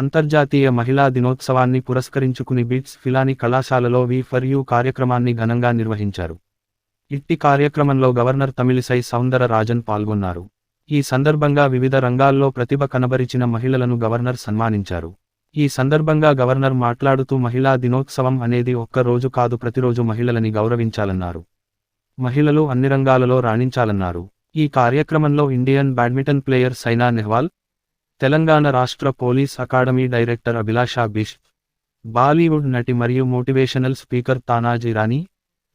అంతర్జాతీయ మహిళా దినోత్సవాన్ని పురస్కరించుకుని బీట్స్ ఫిలాని కళాశాలలో వి ఫర్ యూ కార్యక్రమాన్ని ఘనంగా నిర్వహించారు ఇట్టి కార్యక్రమంలో గవర్నర్ తమిళిసై సౌందర రాజన్ పాల్గొన్నారు ఈ సందర్భంగా వివిధ రంగాల్లో ప్రతిభ కనబరిచిన మహిళలను గవర్నర్ సన్మానించారు ఈ సందర్భంగా గవర్నర్ మాట్లాడుతూ మహిళా దినోత్సవం అనేది ఒక్క రోజు కాదు ప్రతిరోజు మహిళలని గౌరవించాలన్నారు మహిళలు అన్ని రంగాలలో రాణించాలన్నారు ఈ కార్యక్రమంలో Indian badminton player Saina Nehwal Telangana రాష్ట్ర police academy director Abhilasha Bisht Bollywood నటి మరియు motivational speaker Tanaji Rani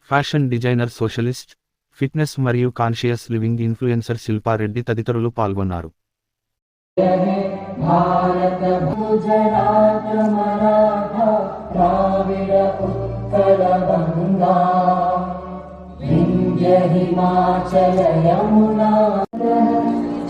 fashion designer socialist fitness మరియు కాన్షియస్ లివింగ్ ఇన్ఫ్లుయెన్సర్ శిల్పారెడ్డి తదితరులు పాల్గొన్నారు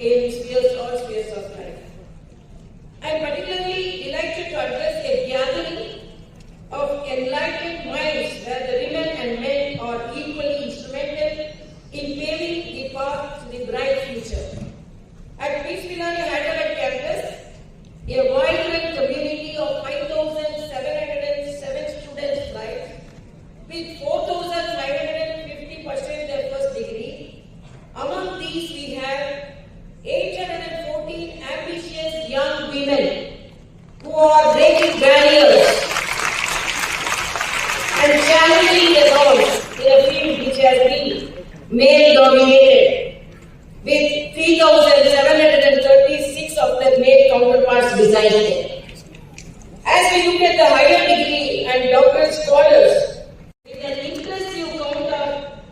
eles and challenging the norms in a field which has been male dominated, with 3,736 of the male counterparts residing there. As we look at the higher degree and doctorate scholars, with an impressive count of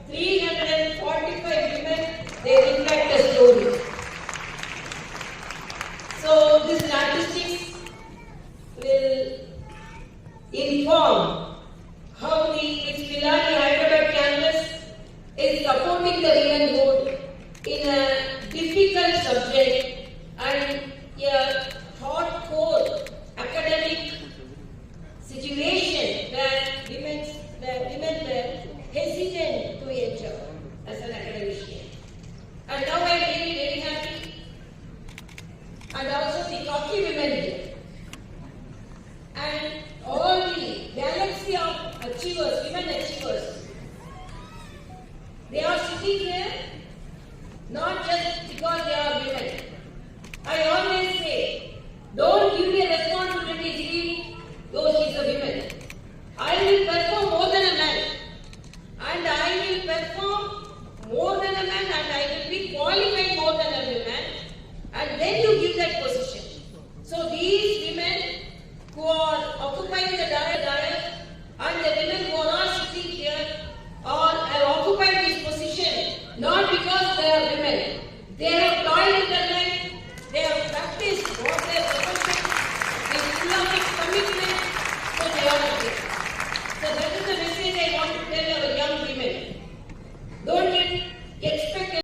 345 women, they reflect the story. So this statistics will inform how the Iskilani Hyderabad campus is supporting the women in a difficult subject achievers, women achievers. They are sitting here commitment So that is the message I want to tell our young women. Don't get.